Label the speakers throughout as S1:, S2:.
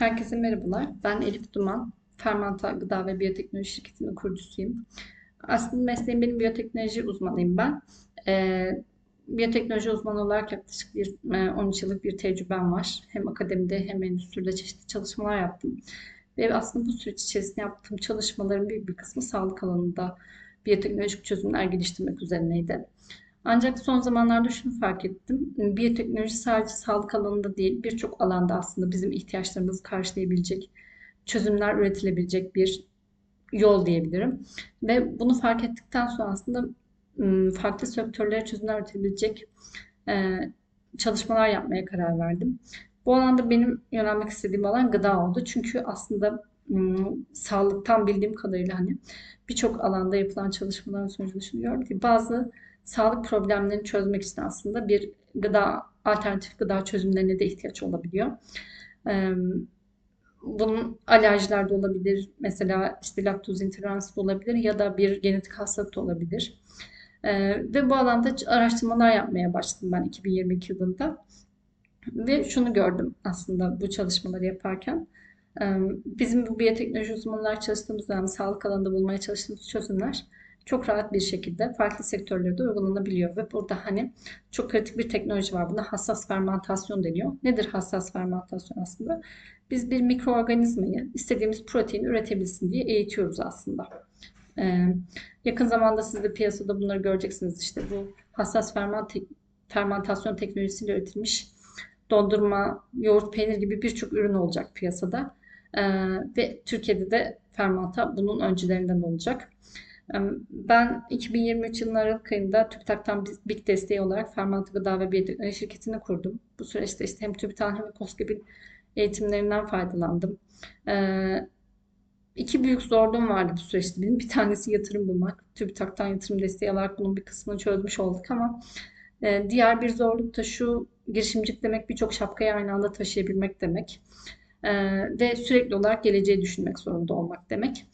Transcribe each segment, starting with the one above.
S1: Herkese merhabalar. Ben Elif Duman. Fermanta Gıda ve Biyoteknoloji Şirketi'nin kurucusuyum. Aslında mesleğim benim biyoteknoloji uzmanıyım ben. Ee, biyoteknoloji uzmanı olarak yaklaşık bir e, 13 yıllık bir tecrübem var. Hem akademide hem endüstride çeşitli çalışmalar yaptım. Ve aslında bu süreç içerisinde yaptığım çalışmaların büyük bir kısmı sağlık alanında biyoteknolojik çözümler geliştirmek üzerineydi. Ancak son zamanlarda şunu fark ettim. Biyoteknoloji sadece sağlık alanında değil, birçok alanda aslında bizim ihtiyaçlarımızı karşılayabilecek, çözümler üretilebilecek bir yol diyebilirim. Ve bunu fark ettikten sonra aslında farklı sektörlere çözümler üretebilecek çalışmalar yapmaya karar verdim. Bu alanda benim yönelmek istediğim alan gıda oldu. Çünkü aslında ım, sağlıktan bildiğim kadarıyla hani birçok alanda yapılan çalışmaların sonucunda şunu gördüm ki bazı sağlık problemlerini çözmek için aslında bir gıda alternatif gıda çözümlerine de ihtiyaç olabiliyor. Ee, bunun alerjiler de olabilir, mesela işte laktoz intoleransı da olabilir ya da bir genetik hastalık da olabilir. Ee, ve bu alanda araştırmalar yapmaya başladım ben 2022 yılında. Ve şunu gördüm aslında bu çalışmaları yaparken. Bizim bu biyoteknoloji uzmanlar çalıştığımız dönem sağlık alanında bulmaya çalıştığımız çözümler çok rahat bir şekilde farklı sektörlerde uygulanabiliyor ve burada hani çok kritik bir teknoloji var. Buna hassas fermentasyon deniyor. Nedir hassas fermentasyon aslında? Biz bir mikroorganizmayı istediğimiz protein üretebilsin diye eğitiyoruz aslında. Ee, yakın zamanda siz de piyasada bunları göreceksiniz. İşte bu hassas ferment fermentasyon teknolojisiyle üretilmiş dondurma, yoğurt, peynir gibi birçok ürün olacak piyasada. Ee, ve Türkiye'de de fermanta bunun öncülerinden olacak. Ben 2023 yılının Aralık ayında TÜBİTAK'tan BİK desteği olarak Fermantı Gıda ve Biyoteknoloji şirketini kurdum. Bu süreçte işte hem TÜBİTAK'ın hem KOSGEB'in eğitimlerinden faydalandım. Ee, iki büyük zorluğum vardı bu süreçte. Benim bir tanesi yatırım bulmak. TÜBİTAK'tan yatırım desteği alarak bunun bir kısmını çözmüş olduk ama e, diğer bir zorluk da şu girişimcilik demek birçok şapkayı aynı anda taşıyabilmek demek. E, ve sürekli olarak geleceği düşünmek zorunda olmak demek.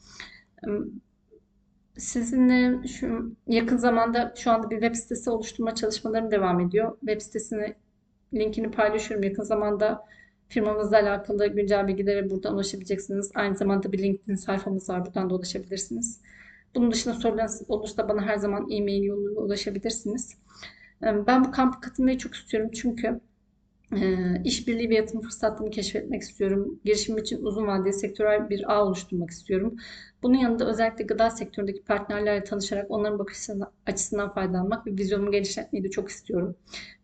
S1: Sizinle şu yakın zamanda şu anda bir web sitesi oluşturma çalışmalarım devam ediyor. Web sitesini linkini paylaşıyorum. Yakın zamanda firmamızla alakalı güncel bilgilere buradan ulaşabileceksiniz. Aynı zamanda bir LinkedIn sayfamız var. Buradan da ulaşabilirsiniz. Bunun dışında sorularınız olursa bana her zaman e-mail yoluyla ulaşabilirsiniz. Ben bu kampa katılmayı çok istiyorum çünkü e, işbirliği ve yatırım fırsatlarını keşfetmek istiyorum. Girişim için uzun vadeli sektörel bir ağ oluşturmak istiyorum. Bunun yanında özellikle gıda sektöründeki partnerlerle tanışarak onların bakış açısından faydalanmak ve vizyonumu genişletmeyi de çok istiyorum.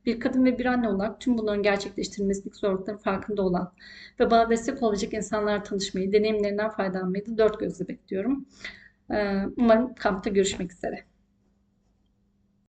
S1: Bir kadın ve bir anne olarak tüm bunların gerçekleştirilmesindeki zorlukların farkında olan ve bana destek olacak insanlarla tanışmayı, deneyimlerinden faydalanmayı da dört gözle bekliyorum. Umarım kampta görüşmek üzere.